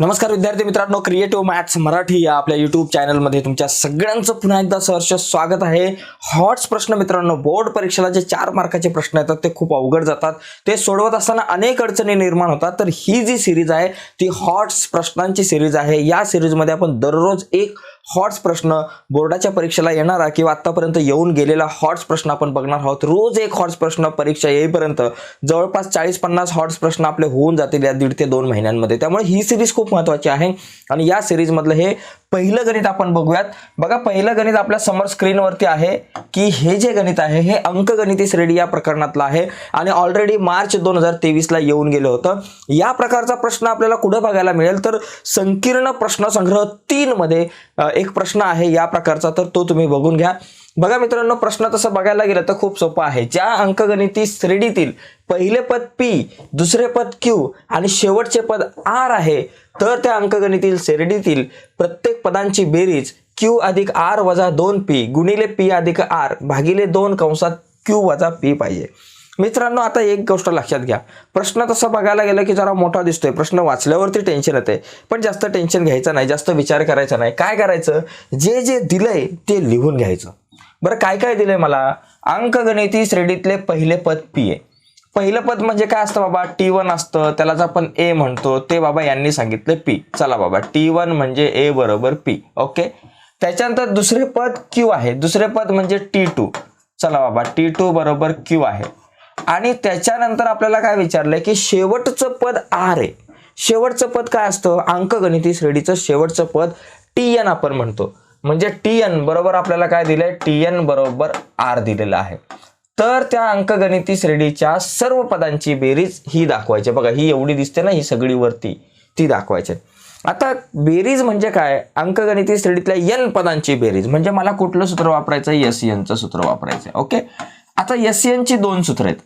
नमस्कार विद्यार्थी मित्रांनो क्रिएटिव्ह मॅथ्स मराठी या आपल्या युट्यूब चॅनलमध्ये तुमच्या सगळ्यांचं पुन्हा एकदा सहर्ष स्वागत आहे. हॉट्स प्रश्न मित्रांनो बोर्ड परीक्षेला जे चार मार्काचे प्रश्न येतात ते खूप अवघड जातात. ते सोडवत असताना अनेक अडचणी निर्माण होतात. तर ही जी सिरीज आहे ती हॉट्स प्रश्नांची सिरीज आहे. या सिरीजमध्ये आपण दररोज एक हॉट्स प्रश्न बोर्डाच्या परीक्षेला येणारा किंवा आत्तापर्यंत येऊन गेलेला हॉट्स प्रश्न आपण बघणार आहोत. रोज एक हॉट्स प्रश्न परीक्षा येईपर्यंत जवळपास चाळीस पन्नास हॉट्स प्रश्न आपले होऊन जातील या दीड ते दोन महिन्यांमध्ये. त्यामुळे ही सिरीज खूप महत्त्वाची आहे आणि या सिरीजमधलं हे पहिलं गणित आपण बघूयात. बघा पहिलं गणित आपल्यासमोर स्क्रीनवरती आहे की हे जे गणित आहे हे अंकगणिती श्रेणी या प्रकरणातलं आहे. आणि ऑलरेडी मार्च दोन हजार तेवीसला येऊन गेलं होतं. या प्रकारचा प्रश्न आपल्याला कुठं बघायला मिळेल? तर संकीर्ण प्रश्नसंग्रह तीनमध्ये एक प्रश्न आहे या प्रकारचा तर तो तुम्ही बघून घ्या. बघा मित्रांनो प्रश्न तसं बघायला गेलं तर खूप सोपं आहे. ज्या अंकगणिती श्रेणीतील पहिले पद पी दुसरे पद क्यू आणि शेवटचे पद आर आहे तर त्या अंकगणितील श्रेणीतील प्रत्येक पदांची बेरीज क्यू अधिक आर वजा दोन पी गुणिले पी अधिक आर भागिले दोन कंसात क्यू वजा पी पाहिजे. मित्रांनो आता एक गोष्ट लक्षात घ्या. प्रश्न तसं बघायला गेलं की जरा मोठा दिसतोय. प्रश्न वाचल्यावरती टेन्शन येते पण जास्त टेन्शन घ्यायचं नाही जास्त विचार करायचा नाही. काय करायचं? जे जे दिलंय ते लिहून घ्यायचं. बरं काय काय दिलंय मला? अंकगणिती श्रेणीतले पहिले पद पी आहे पहिलं पद म्हणजे काय असतं बाबा? टी वन असतं त्यालाच आपण ए म्हणतो ते बाबा यांनी सांगितले पी चला बाबा टी वन म्हणजे ए बरोबर पी ओके त्याच्यानंतर दुसरे पद क्यू आहे. दुसरे पद म्हणजे टी टू चला बाबा टी टू बरोबर क्यू आहे. आणि त्याच्यानंतर आपल्याला काय विचारलंय की शेवटचं पद आर आहे शेवटचं पद काय असतं? अंकगणिती श्रेणीचं शेवटचं पद टी एन आपण म्हणतो. म्हणजे टी एन बरोबर आपल्याला काय दिलंय? टी एन बरोबर आर दिलेलं आहे. तर त्या अंकगणिती श्रेणीच्या सर्व पदांची बेरीज ही दाखवायची. बघा ही एवढी दिसते ना ही सगळी वरती ती दाखवायची. आता बेरीज म्हणजे काय? अंकगणिती श्रेणीतल्या एन पदांची बेरीज. म्हणजे मला कुठलं सूत्र वापरायचं? एस एनचं सूत्र वापरायचं ओके? आता एस ची दोन सूत्र आहेत.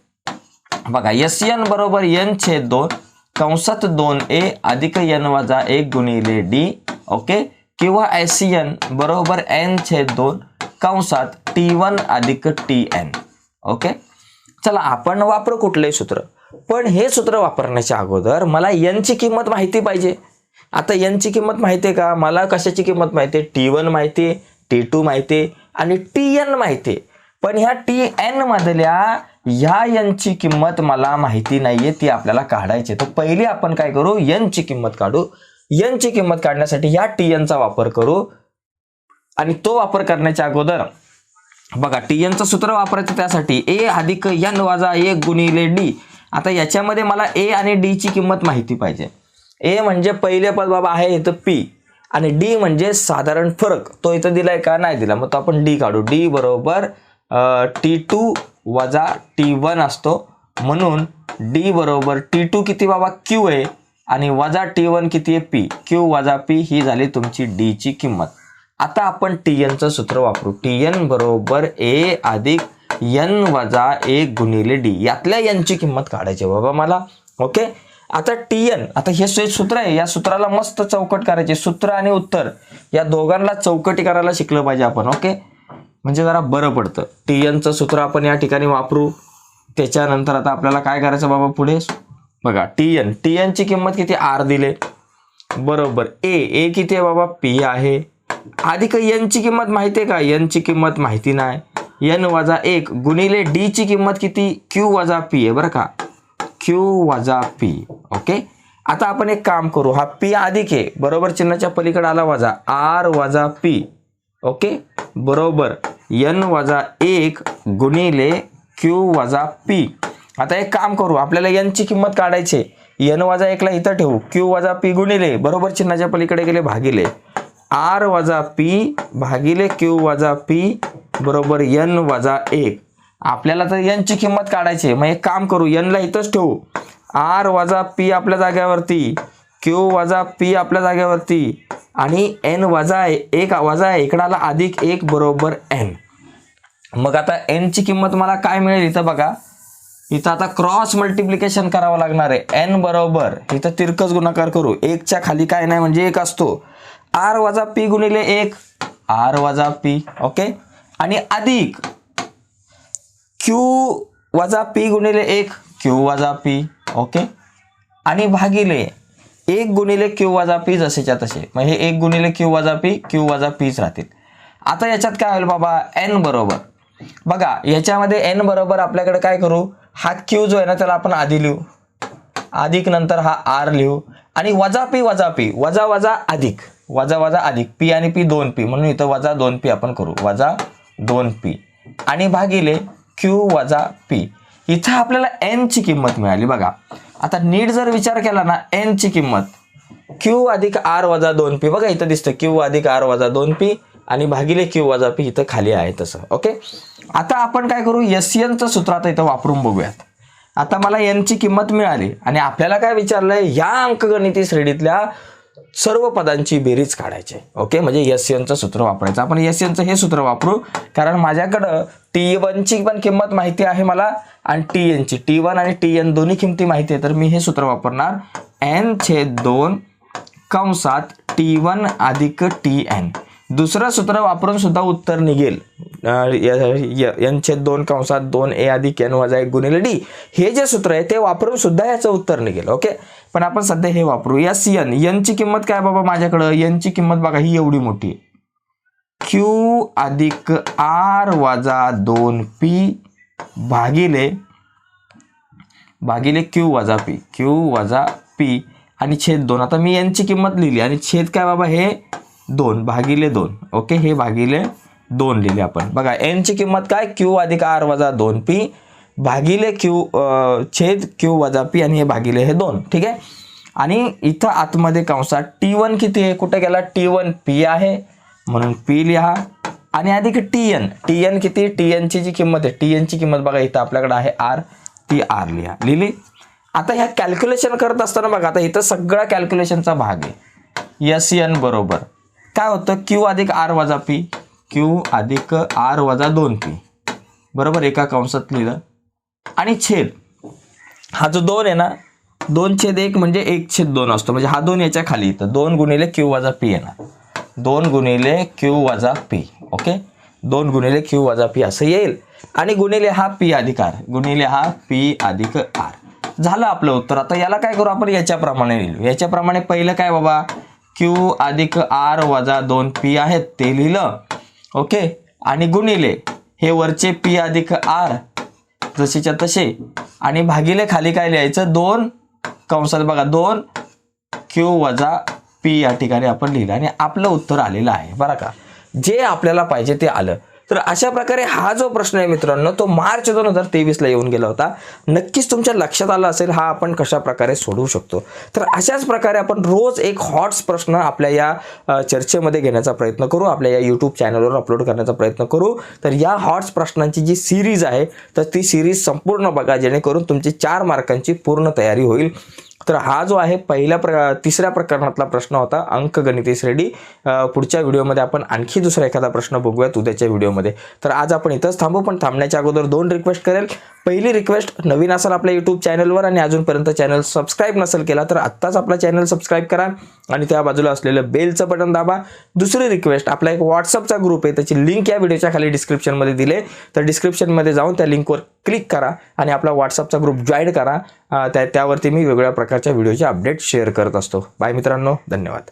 बघा एस एन बरोबर एन छेद दोन कंसात दोन ए अधिक एन वजा एक गुणिले डी ओके? किंवा एस एन बरोबर एन छेद दोन कंसात टी वन अधिक टी एन. ओके? चला आपण वापरू कुठलंही सूत्र. पण हे सूत्र वापरण्याच्या अगोदर मला एनची किंमत माहिती पाहिजे. आता एनची किंमत माहिती आहे का? मला कशाची किंमत माहिती आहे? टी वन माहिती आहे टी टू माहिती आहे आणि टी एन माहिती आहे. पण ह्या टी एन मधल्या ह्या एनची किंमत मला माहिती नाहीये ती आपल्याला काढायची तर पहिली आपण काय करू? एनची किंमत काढू. एनची किंमत काढण्यासाठी ह्या टी एनचा वापर करू. आणि तो वापर करण्याच्या अगोदर बघा टी एनचं सूत्र वापरायचं त्यासाठी ए अधिक एन वाजा ए गुणिले डी आता याच्यामध्ये मला ए आणि डी ची किंमत माहिती पाहिजे. ए म्हणजे पहिले पद बाबा आहे इथं पी आणि डी म्हणजे साधारण फरक. तो इथं दिलाय का? नाही दिला. मग तो आपण डी काढू. डी बरोबर टी टू वजा टी वन असतो. म्हणून डी बरोबर टी टू किती बाबा क्यू आहे? आणि वजा टी वन किती आहे? पी क्यू वजा पी ही झाली तुमची डी ची किंमत. आता आपण टी एनचं सूत्र वापरू. टी एन बरोबर ए अधिक एन वजा एक गुणिले डी यातल्या यांची किंमत काढायची बाबा मला. ओके आता टी एन आता हे सूत्र आहे या सूत्राला मस्त चौकट करायचे. सूत्र आणि उत्तर. या दोघांना चौकटी करायला शिकलं पाहिजे आपण ओके म्हणजे जरा बरं पडतं. टी एनचं सूत्र आपण या ठिकाणी वापरू. त्याच्यानंतर आता आपल्याला काय करायचं बाबा पुढे? बघा टी एन टी एनची किंमत किती? आर दिले. बरोबर. ए ए किती आहे बाबा? पी आहे. अधिक एनची किंमत माहिती आहे का? ची किंमत माहिती नाही. एन वजा एक गुणिले डीची किंमत किती? क्यू वजा पी आहे बरं का? क्यू वजा पी ओके आता आपण एक काम करू. हा पी अधिक आहे. बरोबर चिन्हाच्या पलीकडे आला वजा. आर वजा पी ओके बरोबर. एन वजा एक गुणिले क्यू वजा पी आता एक काम करू आपल्याला यांची किंमत काढायची एन वजा एकला इथं ठेवू क्यू वजा पी गुणिले बरोबर चिन्हाच्या पलीकडे गेले भागिले. आर वजा पी भागिले क्यू वजा पी बरोबर एन वजा एक. आपल्याला तर यांची किंमत काढायची आहे. मग एक काम करू यनला इथंच ठेवू. आर वजा पी आपल्या जाग्यावरती क्यू वजा पी आपल्या जाग्यावरती आणि एन वजा एक वजा एकडाला अधिक एक बरोबर एन. मग आता एनची किंमत मला काय मिळेल इथं बघा. इथं आता क्रॉस मल्टिप्लिकेशन करावं लागणार आहे. एन बरोबर. इथं तिरकस गुणाकार करू. एकच्या खाली काय नाही म्हणजे एक असतो. आर वजा पी गुणिले एक. आर वजा पी. ओके? आणि अधिक. क्यू वजा पी गुणिले एक. क्यू वजा पी. ओके? आणि भागिले. एक गुणिले क्यू वजा पी जसेच्या तसे. मग हे एक गुणिले क्यू वजा पी क्यू वजा पीच राहतील. आता याच्यात काय होईल बाबा? एन बरोबर. बघा याच्यामध्ये एन बरोबर आपल्याकडे काय करू? हा क्यू जो आहे ना त्याला आपण आधी लिहू. अधिक नंतर हा आर लिहू. आणि वजा पी वजा पी वजा वजा अधिक. वजा वजा अधिक. पी आणि पी दोन पी म्हणून इथं वजा दोन पी आपण करू. वजा दोन पी आणि भागिले क्यू वजा पी इथं आपल्याला एनची किंमत मिळाली बघा. आता नीट जर विचार केला ना एनची किंमत. क्यू अधिक आर वजा दोन पी बघा इथं दिसतं क्यू अधिक आर वजा दोन पी आणि भागिले क्यू वजा पी इथं खाली आहे तसं. ओके आता आपण काय करू? एस एनचं सूत्र आता इथं वापरून बघूयात. आता मला एनची किंमत मिळाली आणि आपल्याला काय विचारलंय? या अंकगणिती श्रेणीतल्या सर्व पदांची बेरीज काढायची आहे. ओके म्हणजे एस एनचं सूत्र वापरायचं. आपण एस एनचं हे सूत्र वापरू. कारण माझ्याकडं टी वनची पण किंमत माहिती आहे मला आणि टी एनची टी वन आणि टी एन दोन्ही किमती माहिती आहे. तर मी हे सूत्र वापरणार. एन छेद दोन कंसात टी वन अधिक टी एन दुसरं सूत्र वापरून सुद्धा उत्तर निघेल. एन छेद दोन कंसात दोन ए अधिक एन वजा एक गुणिले डी. हे जे सूत्र आहे ते वापरून सुद्धा याचं उत्तर निघेल ओके? पण आपण सध्या हे वापरू. या सी एन यांची किंमत काय बाबा माझ्याकडं? यांची किंमत बघा ही एवढी मोठी आहे. क्यू अधिक आर वजा दोन पी भागिले भागिले क्यू वजा पी. क्यू वजा पी आणि छेद दोन. आता मी यांची किंमत लिहिली आणि छेद काय बाबा हे? दोन भागिले दोन. ओके हे भागिले दोन लिहिले आपण. बघा एनची किंमत काय? क्यू अधिक आर वजा दोन पी भागिले क्यू छेद क्यू वजा पी आणि हे भागिले हे दोन. ठीक आहे? आणि इथं आतमध्ये कंसात टी वन किती आहे? कुठे गेला? टी वन पी आहे. म्हणून पी लिहा. आणि अधिक टी एन टी एन किती? टी एनची जी किंमत आहे टी एनची किंमत बघा इथं आपल्याकडे आहे आर ती आर लिहा. लिहिली? आता ह्या कॅल्क्युलेशन करत असताना बघा आता इथं सगळा कॅल्क्युलेशनचा भाग आहे. एस एन बरोबर. काय होतं? क्यू अधिक आर वजा पी क्यू अधिक आर वजा दोन पी बरोबर? एका कंसात लिहिलं. आणि छेद. हा जो दोन आहे ना दोन छेद एक म्हणजे एक छेद दोन असतो. म्हणजे हा दोन याच्या खाली. येतं दोन गुणिले क्यू वजा पी येणार दोन गुणिले क्यू वजा पी ओके दोन गुणिले क्यू वजा पी असं येईल. आणि गुणिले हा पी अधिक आर गुणिले हा पी अधिक आर झालं आपलं उत्तर. आता याला काय करू? आपण याच्याप्रमाणे लिहिलो याच्याप्रमाणे पहिलं काय बाबा? क्यू अधिक आर वजा दोन पी आहेत ते लिहिलं. ओके आणि गुणिले हे वरचे पी अधिक आर जसेच्या तसे. आणि भागिले खाली काय लिहायचं? दोन. कंसात बघा दोन. क्यू वजा पी या ठिकाणी आपण लिहिलं आणि आपलं उत्तर आलेलं आहे. बरं का? जे आपल्याला पाहिजे ते आलं. तर अशा प्रकारे हा जो प्रश्न आहे मित्रांनो तो मार्च दोन हजार तेवीसला येऊन गेला होता. नक्कीच तुमच्या लक्षात आला असेल हा आपण कशा प्रकारे सोडवू शकतो. तर अशाच प्रकारे आपण रोज एक हॉट्स प्रश्न आपल्या या चर्चेमध्ये घेण्याचा प्रयत्न करू आपल्या या यूट्यूब चॅनलवर अपलोड करण्याचा प्रयत्न करू. तर या हॉट्स प्रश्नांची जी सिरीज आहे तर ती सिरीज संपूर्ण बघा जेणेकरून तुमची चार मार्कांची पूर्ण तयारी होईल. तर हा जो आहे पहिल्या प्र तिसऱ्या प्रकरणातला प्रश्न होता अंकगणिती श्रेणी. पुढच्या व्हिडिओमध्ये आपण आणखी दुसरा एखादा प्रश्न बघूयात उद्याच्या व्हिडिओमध्ये. तर आज आपण इथंच थांबू पण थांबण्याच्या अगोदर दोन रिक्वेस्ट करेल. पहिली रिक्वेस्ट नवीन असाल आपल्या यूट्यूब चॅनलवर आणि अजूनपर्यंत चॅनल सबस्क्राईब नसेल केला तर आत्ताच आपला चॅनल सबस्क्राईब करा आणि त्या बाजूला असलेलं बेलचं बटन दाबा. दुसरी रिक्वेस्ट आपला एक व्हॉट्सअपचा ग्रुप आहे त्याची लिंक या व्हिडिओच्या खाली डिस्क्रिप्शनमध्ये दिले. तर डिस्क्रिप्शनमध्ये जाऊन त्या लिंकवर क्लिक करा आणि आपला व्हॉट्सअपचा ग्रुप जॉईन करा. त्या त्यावरती मी वेगवेगळ्या प्रकारच्या व्हिडिओचे अपडेट शेअर करत असतो. बाय मित्रांनो धन्यवाद.